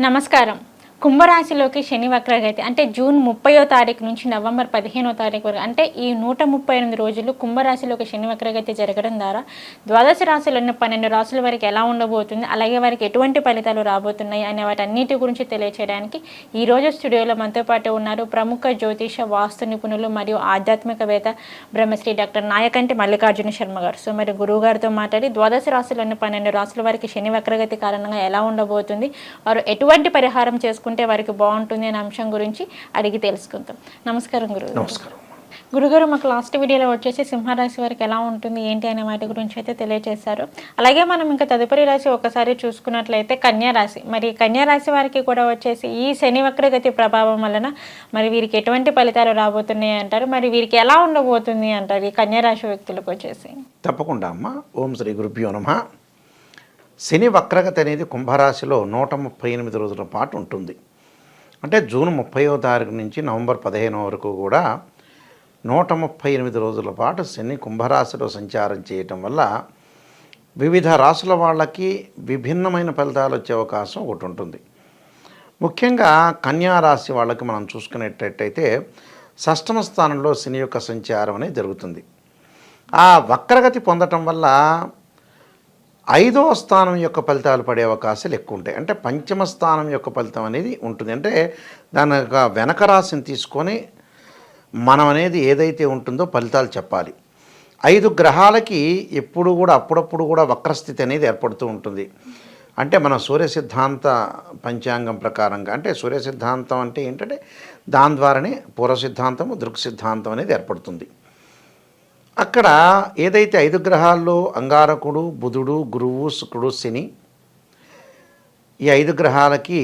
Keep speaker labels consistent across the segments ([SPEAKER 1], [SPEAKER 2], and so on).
[SPEAKER 1] నమస్కారం. కుంభరాశిలోకి శని వక్రగతి అంటే జూన్ ముప్పయో తారీఖు నుంచి నవంబర్ పదిహేనో తారీఖు వరకు అంటే ఈ నూట ముప్పై ఎనిమిది రోజులు కుంభరాశిలోకి శని వక్రగతి జరగడం ద్వారా ద్వాదశ రాశులను పన్నెండు రాశుల వరకు ఎలా ఉండబోతుంది అలాగే వారికి ఎటువంటి ఫలితాలు రాబోతున్నాయి అనే వాటన్నిటి గురించి తెలియచేయడానికి ఈ రోజు స్టూడియోలో మనతో పాటు ఉన్నారు ప్రముఖ జ్యోతిష వాస్తు నిపుణులు మరియు ఆధ్యాత్మికవేత్త బ్రహ్మశ్రీ డాక్టర్ నాయకంటి మల్లికార్జున శర్మ గారు. సో మరి గురువు గారితో మాట్లాడి ద్వాదశ ఉన్న పన్నెండు రాశుల వారికి శని వక్రగతి కారణంగా ఎలా ఉండబోతుంది వారు ఎటువంటి పరిహారం చేసుకుని చేసుకుంటే వారికి బాగుంటుంది అనే అంశం గురించి అడిగి తెలుసుకుందాం. నమస్కారం గురువు
[SPEAKER 2] నమస్కారం.
[SPEAKER 1] గురుగారు మాకు లాస్ట్ వీడియోలో వచ్చేసి సింహరాశి వారికి ఎలా ఉంటుంది ఏంటి అనే వాటి గురించి అయితే తెలియజేశారు అలాగే మనం ఇంకా తదుపరి రాశి ఒకసారి చూసుకున్నట్లయితే కన్యా రాశి. మరి కన్యా రాశి వారికి కూడా వచ్చేసి ఈ శని వక్రగతి ప్రభావం వలన మరి వీరికి ఎటువంటి ఫలితాలు రాబోతున్నాయి అంటారు? మరి వీరికి ఎలా ఉండబోతుంది అంటారు ఈ కన్యా రాశి వ్యక్తులకు వచ్చేసి?
[SPEAKER 2] తప్పకుండా అమ్మ. ఓం శ్రీ గురుభ్యో నమ. శని వక్రగతి అనేది కుంభరాశిలో నూట ముప్పై ఎనిమిది రోజుల పాటు ఉంటుంది. అంటే జూన్ ముప్పైవ తారీఖు నుంచి నవంబర్ పదిహేను వరకు కూడా నూట ముప్పై ఎనిమిది రోజుల పాటు శని కుంభరాశిలో సంచారం చేయటం వల్ల వివిధ రాశుల వాళ్ళకి విభిన్నమైన ఫలితాలు వచ్చే అవకాశం ఒకటి ఉంటుంది. ముఖ్యంగా కన్యా రాశి వాళ్ళకి మనం చూసుకునేటట్టయితే షష్టమ స్థానంలో శని యొక్క సంచారం అనేది జరుగుతుంది. ఆ వక్రగతి పొందటం వల్ల ఐదవ స్థానం యొక్క ఫలితాలు పడే అవకాశాలు ఎక్కువ ఉంటాయి. అంటే పంచమ స్థానం యొక్క ఫలితం అనేది ఉంటుంది. అంటే దాని యొక్క వెనక రాశిని తీసుకొని మనం అనేది ఏదైతే ఉంటుందో ఫలితాలు చెప్పాలి. ఐదు గ్రహాలకి ఎప్పుడు కూడా అప్పుడప్పుడు కూడా వక్రస్థితి అనేది ఏర్పడుతూ ఉంటుంది. అంటే మన సూర్య సిద్ధాంత పంచాంగం ప్రకారంగా అంటే సూర్య సిద్ధాంతం అంటే ఏంటంటే దాని ద్వారానే పూర్వ సిద్ధాంతము దృక్ సిద్ధాంతం అనేది ఏర్పడుతుంది. అక్కడ ఏదైతే ఐదు గ్రహాల్లో అంగారకుడు బుధుడు గురువు శుక్రుడు శని ఈ ఐదు గ్రహాలకి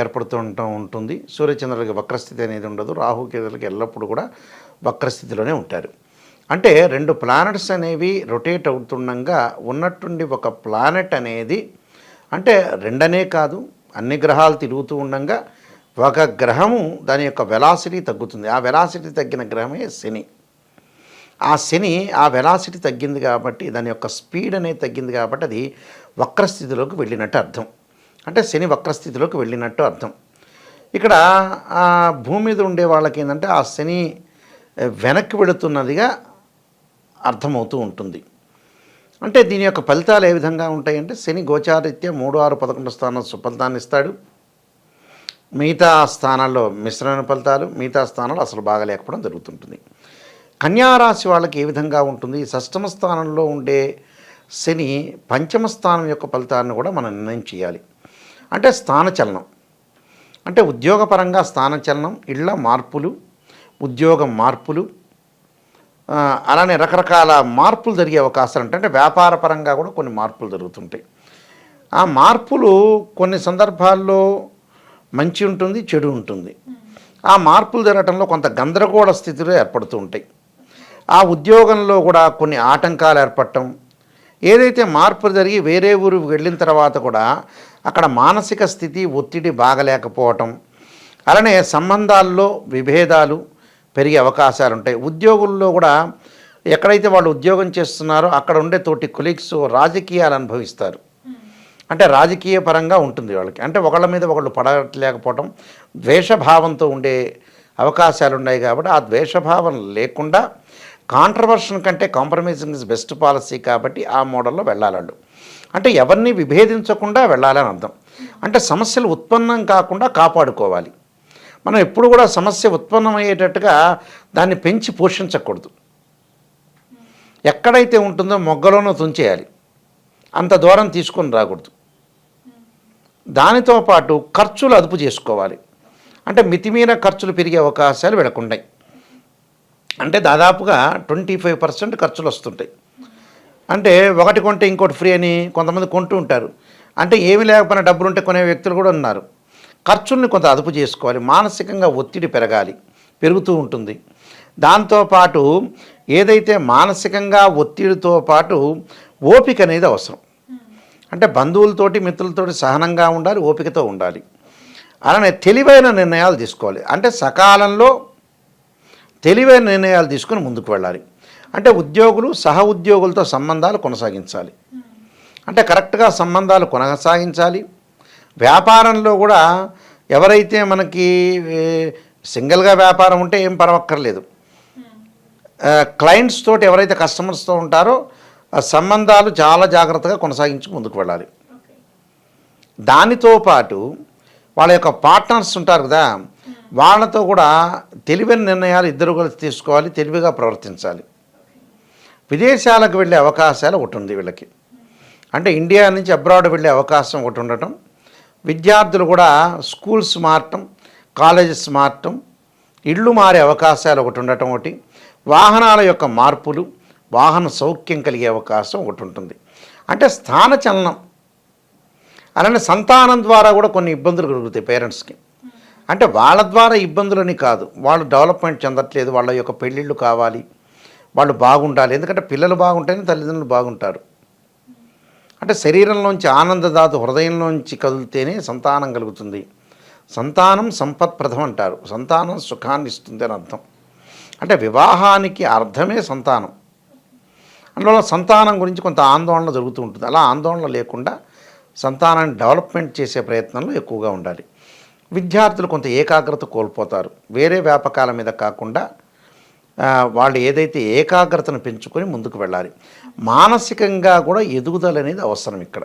[SPEAKER 2] ఏర్పడుతుంటూ ఉంటుంది. సూర్యచంద్రులకి వక్రస్థితి అనేది ఉండదు. రాహుకేతులకి ఎల్లప్పుడూ కూడా వక్రస్థితిలోనే ఉంటారు. అంటే రెండు ప్లానెట్స్ అనేవి రొటేట్ అవుతుండగా ఉన్నట్టుండి ఒక ప్లానెట్ అనేది అంటే రెండనే కాదు అన్ని గ్రహాలు తిరుగుతూ ఉండగా ఒక గ్రహము దాని యొక్క వెలాసిటీ తగ్గుతుంది. ఆ వెలాసిటీ తగ్గిన గ్రహమే శని. ఆ శని ఆ వెలాసిటీ తగ్గింది కాబట్టి దాని యొక్క స్పీడ్ అనేది తగ్గింది కాబట్టి అది వక్రస్థితిలోకి వెళ్ళినట్టు అర్థం. అంటే శని వక్రస్థితిలోకి వెళ్ళినట్టు అర్థం. ఇక్కడ ఆ భూమి మీద ఉండే వాళ్ళకి ఏంటంటే ఆ శని వెనక్కి వెళుతున్నదిగా అర్థమవుతూ ఉంటుంది. అంటే దీని యొక్క ఫలితాలు ఏ విధంగా ఉంటాయంటే శని గోచారిత్య మూడు ఆరు పదకొండు స్థానం సుఫలితాన్ని ఇస్తాడు. మిగతా స్థానాల్లో మిశ్రమ ఫలితాలు మిగతా స్థానాలు అసలు బాగా లేకపోవడం జరుగుతుంటుంది. కన్యారాశి వాళ్ళకి ఏ విధంగా ఉంటుంది? షష్టమ స్థానంలో ఉండే శని పంచమ స్థానం యొక్క ఫలితాన్ని కూడా మనం నిర్ణయం చేయాలి. అంటే స్థానచలనం అంటే ఉద్యోగపరంగా స్థానచలనం ఇళ్ళ మార్పులు ఉద్యోగం మార్పులు అలానే రకరకాల మార్పులు జరిగే అవకాశాలు ఉంటాయి. అంటే వ్యాపారపరంగా కూడా కొన్ని మార్పులు జరుగుతుంటాయి. ఆ మార్పులు కొన్ని సందర్భాల్లో మంచి ఉంటుంది చెడు ఉంటుంది. ఆ మార్పులు జరగటంలో కొంత గందరగోళ స్థితిలో ఏర్పడుతూ ఉంటాయి. ఆ ఉద్యోగంలో కూడా కొన్ని ఆటంకాలు ఏర్పడటం ఏదైతే మార్పులు జరిగి వేరే ఊరు వెళ్ళిన తర్వాత కూడా అక్కడ మానసిక స్థితి ఒత్తిడి బాగలేకపోవటం అలానే సంబంధాల్లో విభేదాలు పెరిగే అవకాశాలు ఉంటాయి. ఉద్యోగుల్లో కూడా ఎక్కడైతే వాళ్ళు ఉద్యోగం చేస్తున్నారో అక్కడ ఉండే తోటి కొలీగ్స్ రాజకీయాలు అనుభవిస్తారు. అంటే రాజకీయ పరంగా ఉంటుంది వాళ్ళకి. అంటే ఒకళ్ళ మీద ఒకళ్ళు పడలేకపోవటం ద్వేషభావంతో ఉండే అవకాశాలు ఉన్నాయి కాబట్టి ఆ ద్వేషభావం లేకుండా కాంట్రవర్షన్ కంటే కాంప్రమైజింగ్ ఇస్ బెస్ట్ పాలసీ కాబట్టి ఆ మోడల్లో వెళ్ళాలండు. అంటే ఎవరిని విభేదించకుండా వెళ్ళాలని అర్థం. అంటే సమస్యలు ఉత్పన్నం కాకుండా కాపాడుకోవాలి. మనం ఎప్పుడు కూడా సమస్య ఉత్పన్నమయ్యేటట్టుగా దాన్ని పెంచి పోషించకూడదు. ఎక్కడైతే ఉంటుందో మొగ్గలోనో తుంచేయాలి. అంత దూరం తీసుకొని రాకూడదు. దానితో పాటు ఖర్చులు అదుపు చేసుకోవాలి. అంటే మితిమీర ఖర్చులు పెరిగే అవకాశాలు వెళకుండాయి అంటే దాదాపుగా ట్వంటీ ఫైవ్ పర్సెంట్ ఖర్చులు వస్తుంటాయి. అంటే ఒకటి కొంటే ఇంకోటి ఫ్రీ అని కొంతమంది కొంటూ ఉంటారు. అంటే ఏమి లేకపోయినా డబ్బులు ఉంటే కొనే వ్యక్తులు కూడా ఉన్నారు. ఖర్చుల్ని కొంత అదుపు చేసుకోవాలి. మానసికంగా ఒత్తిడి పెరగాలి. పెరుగుతూ ఉంటుంది. దాంతోపాటు ఏదైతే మానసికంగా ఒత్తిడితో పాటు ఓపిక అనేది అవసరం. అంటే బంధువులతోటి మిత్రులతోటి సహనంగా ఉండాలి ఓపికతో ఉండాలి. అలానే తెలివైన నిర్ణయాలు తీసుకోవాలి. అంటే సకాలంలో తెలివైన నిర్ణయాలు తీసుకుని ముందుకు వెళ్ళాలి. అంటే ఉద్యోగులు సహ ఉద్యోగులతో సంబంధాలు కొనసాగించాలి. అంటే కరెక్ట్గా సంబంధాలు కొనసాగించాలి. వ్యాపారంలో కూడా ఎవరైతే మనకి సింగిల్గా వ్యాపారం ఉంటే ఏం పరవక్కర్లేదు. క్లయింట్స్ తోటి ఎవరైతే కస్టమర్స్తో ఉంటారో ఆ సంబంధాలు చాలా జాగ్రత్తగా కొనసాగించి ముందుకు వెళ్ళాలి. దానితో పాటు వాళ్ళ యొక్క పార్ట్నర్స్ ఉంటారు కదా వాళ్ళతో కూడా తెలివైన నిర్ణయాలు ఇద్దరు కలిసి తీసుకోవాలి తెలివిగా ప్రవర్తించాలి. విదేశాలకు వెళ్ళే అవకాశాలు ఒకటి ఉంది వీళ్ళకి. అంటే ఇండియా నుంచి అబ్రాడ్ వెళ్ళే అవకాశం ఒకటి ఉండటం విద్యార్థులు కూడా స్కూల్స్ మారటం కాలేజెస్ మారటం ఇళ్ళు మారే అవకాశాలు ఒకటి ఉండటం ఒకటి వాహనాల యొక్క మార్పులు వాహన సౌఖ్యం కలిగే అవకాశం ఒకటి ఉంటుంది. అంటే స్థాన చలనం. అలానే సంతానం ద్వారా కూడా కొన్ని ఇబ్బందులు కలుగుతాయి పేరెంట్స్కి. అంటే వాళ్ళ ద్వారా ఇబ్బందులని కాదు. వాళ్ళు డెవలప్మెంట్ చెందట్లేదు. వాళ్ళ యొక్క పెళ్ళిళ్ళు కావాలి. వాళ్ళు బాగుండాలి. ఎందుకంటే పిల్లలు బాగుంటేనే తల్లిదండ్రులు బాగుంటారు. అంటే శరీరంలోంచి ఆనందదాతు హృదయంలోంచి కదిలితేనే సంతానం కలుగుతుంది. సంతానం సంపత్ప్రదం అంటారు. సంతానం సుఖాన్ని ఇస్తుంది అని అర్థం. అంటే వివాహానికి అర్థమే సంతానం. అందువల్ల సంతానం గురించి కొంత ఆందోళన జరుగుతూ ఉంటుంది. అలా ఆందోళన లేకుండా సంతానాన్ని డెవలప్మెంట్ చేసే ప్రయత్నంలో ఎక్కువగా ఉండాలి. విద్యార్థులు కొంత ఏకాగ్రత కోల్పోతారు. వేరే వ్యాపకాల మీద కాకుండా వాళ్ళు ఏదైతే ఏకాగ్రతను పెంచుకొని ముందుకు వెళ్ళాలి. మానసికంగా కూడా ఎదుగుదల అనేది అవసరం ఇక్కడ.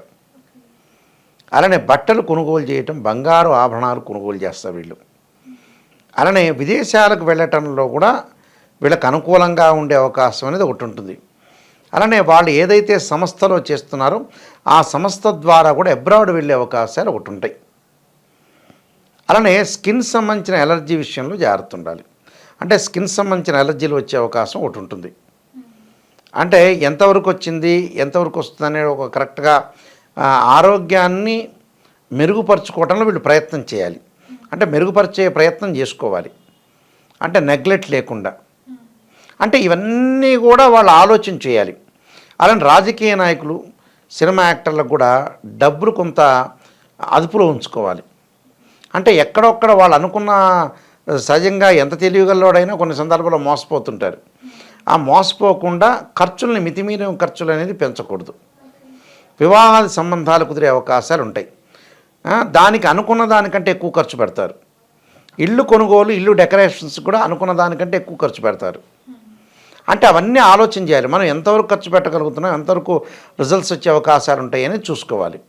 [SPEAKER 2] అలానే బట్టలు కొనుగోలు చేయటం బంగారు ఆభరణాలు కొనుగోలు చేస్తారు వీళ్ళు. అలానే విదేశాలకు వెళ్ళటంలో కూడా వీళ్ళకి అనుకూలంగా ఉండే అవకాశం అనేది ఒకటి ఉంటుంది. అలానే వాళ్ళు ఏదైతే సంస్థలో చేస్తున్నారో ఆ సంస్థ ద్వారా కూడా అబ్రాడ్ వెళ్ళే అవకాశాలు ఒకటి ఉంటాయి. అలానే స్కిన్ సంబంధించిన ఎలర్జీ విషయంలో జాగ్రత్త ఉండాలి అంటే స్కిన్ సంబంధించిన ఎలర్జీలు వచ్చే అవకాశం ఒకటి ఉంటుంది. అంటే ఎంతవరకు వచ్చింది ఎంతవరకు వస్తుంది అనేది ఒక కరెక్ట్గా ఆరోగ్యాన్ని మెరుగుపరుచుకోవడంలో వీళ్ళు ప్రయత్నం చేయాలి. అంటే మెరుగుపరిచే ప్రయత్నం చేసుకోవాలి. అంటే నెగ్లెక్ట్ లేకుండా. అంటే ఇవన్నీ కూడా వాళ్ళు ఆలోచన చేయాలి. అలానే రాజకీయ నాయకులు సినిమా యాక్టర్లకు కూడా డబ్బులు కొంత అదుపులో ఉంచుకోవాలి. అంటే ఎక్కడొక్కడ వాళ్ళు అనుకున్న సహజంగా ఎంత తెలియగలవాడైనా కొన్ని సందర్భాల్లో మోసపోతుంటారు. ఆ మోసపోకుండా ఖర్చుల్ని మితిమీరిన ఖర్చులు అనేది పెంచకూడదు. వివాహాది సంబంధాలు కుదిరే అవకాశాలు ఉంటాయి దానికి అనుకున్న దానికంటే ఎక్కువ ఖర్చు పెడతారు. ఇల్లు కొనుగోలు ఇల్లు డెకరేషన్స్ కూడా అనుకున్న దానికంటే ఎక్కువ ఖర్చు పెడతారు. అంటే అవన్నీ ఆలోచన చేయాలి. మనం ఎంతవరకు ఖర్చు పెట్టగలుగుతున్నాం ఎంతవరకు రిజల్ట్స్ వచ్చే అవకాశాలు ఉంటాయని చూసుకోవాలి.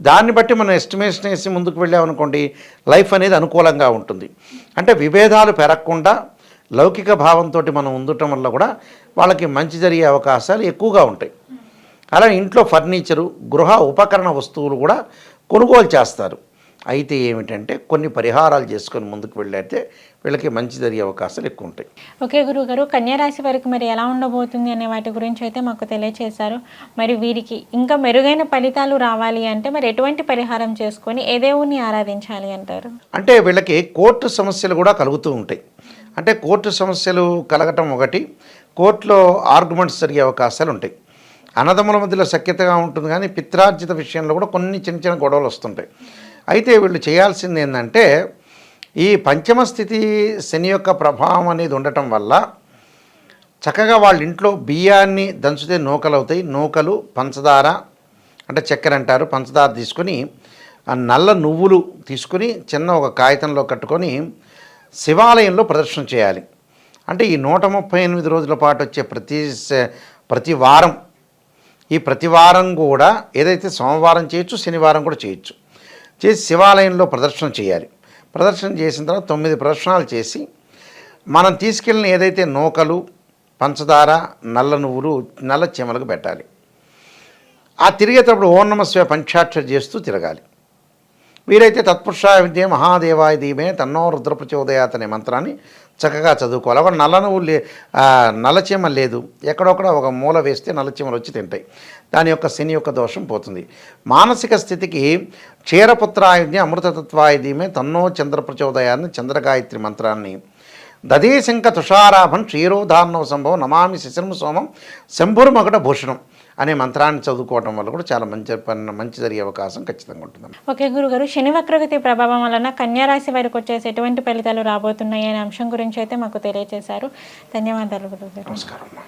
[SPEAKER 2] దాన్ని బట్టి మనం ఎస్టిమేషన్ వేసి ముందుకు వెళ్ళామనుకోండి లైఫ్ అనేది అనుకూలంగా ఉంటుంది. అంటే విభేదాలు పెరగకుండా లౌకిక భావంతో మనం ఉండటం వల్ల కూడా వాళ్ళకి మంచి జరిగే అవకాశాలు ఎక్కువగా ఉంటాయి. అలా ఇంట్లో ఫర్నిచరు గృహ ఉపకరణ వస్తువులు కూడా కొనుగోలు చేస్తారు. అయితే ఏమిటంటే కొన్ని పరిహారాలు చేసుకొని ముందుకు వెళ్ళైతే వీళ్ళకి మంచి జరిగే అవకాశాలు ఎక్కువ ఉంటాయి.
[SPEAKER 1] ఓకే గురువు గారు కన్యారాశి వారికి మరి ఎలా ఉండబోతుంది అనే వాటి గురించి అయితే మాకు తెలియచేశారు. మరి వీరికి ఇంకా మెరుగైన ఫలితాలు రావాలి అంటే మరి ఎటువంటి పరిహారం చేసుకొని ఏ దేవుణ్ణి ఆరాధించాలి అంటారు?
[SPEAKER 2] అంటే వీళ్ళకి కోర్టు సమస్యలు కూడా కలుగుతూ ఉంటాయి. అంటే కోర్టు సమస్యలు కలగటం ఒకటి కోర్టులో ఆర్గ్యుమెంట్స్ జరిగే అవకాశాలు ఉంటాయి. అన్నదమ్ముల మధ్యలో సఖ్యతగా ఉంటుంది కానీ పిత్రార్జిత విషయంలో కూడా కొన్ని చిన్న చిన్న గొడవలు వస్తుంటాయి. అయితే వీళ్ళు చేయాల్సింది ఏంటంటే ఈ పంచమ స్థితి శని యొక్క ప్రభావం అనేది ఉండటం వల్ల చక్కగా వాళ్ళ ఇంట్లో బియ్యాన్ని దంచితే నూకలు అవుతాయి. నూకలు పంచదార అంటే చక్కెర అంటారు పంచదార తీసుకొని ఆ నల్ల నువ్వులు తీసుకొని చిన్న ఒక కాగితంలో కట్టుకొని శివాలయంలో ప్రదర్శన చేయాలి. అంటే ఈ నూట ముప్పై ఎనిమిది రోజుల పాటు వచ్చే ప్రతి ప్రతి వారం ఈ ప్రతి వారం కూడా ఏదైతే సోమవారం చేయొచ్చు శనివారం కూడా చేయొచ్చు. చేసి శివాలయంలో ప్రదర్శన చేయాలి. ప్రదర్శన చేసిన తర్వాత తొమ్మిది ప్రదర్శనలు చేసి మనం తీసుకెళ్ళిన ఏదైతే నూకలు పంచదార నల్ల నువ్వులు నల్ల చీమలకు పెట్టాలి. ఆ తిరిగేటప్పుడు ఓం శివ పంచాక్షర చేస్తూ తిరగాలి. వీరైతే తత్పురుషాయ విద్య మహాదేవాయ దీమే తన్నో రుద్రప్రచోదయాత్ అనే మంత్రాన్ని చక్కగా చదువుకోవాలి. ఒక నల్ల నువ్వు లే నల్లచీమ లేదు. ఎక్కడొక్కడ ఒక మూల వేస్తే నల్లచీమలు వచ్చి తింటాయి. దాని యొక్క శని యొక్క దోషం పోతుంది. మానసిక స్థితికి క్షీరపుత్రాయుధి అమృతతత్వాయ తన్నో చంద్ర ప్రచోదయాన్ని చంద్రగాయత్రి మంత్రాన్ని దదేశంక తుషారాభం క్షీరోధారణవ సంభవం నమామి శిశిరం సోమం శంభుర్మగట భూషణం. అనే మంత్రాన్ని చదువుకోవడం వల్ల కూడా చాలా మంచి పని మంచి జరిగే అవకాశం ఖచ్చితంగా ఉంటుంది
[SPEAKER 1] ఓకే గురుగారు శని వక్రగతి ప్రభావం వలన కన్యారాశి వారికి వచ్చేసి ఎటువంటి ఫలితాలు రాబోతున్నాయి అనే అంశం గురించి అయితే మాకు తెలియజేశారు ధన్యవాదాలు గురుగారు.
[SPEAKER 2] నమస్కారం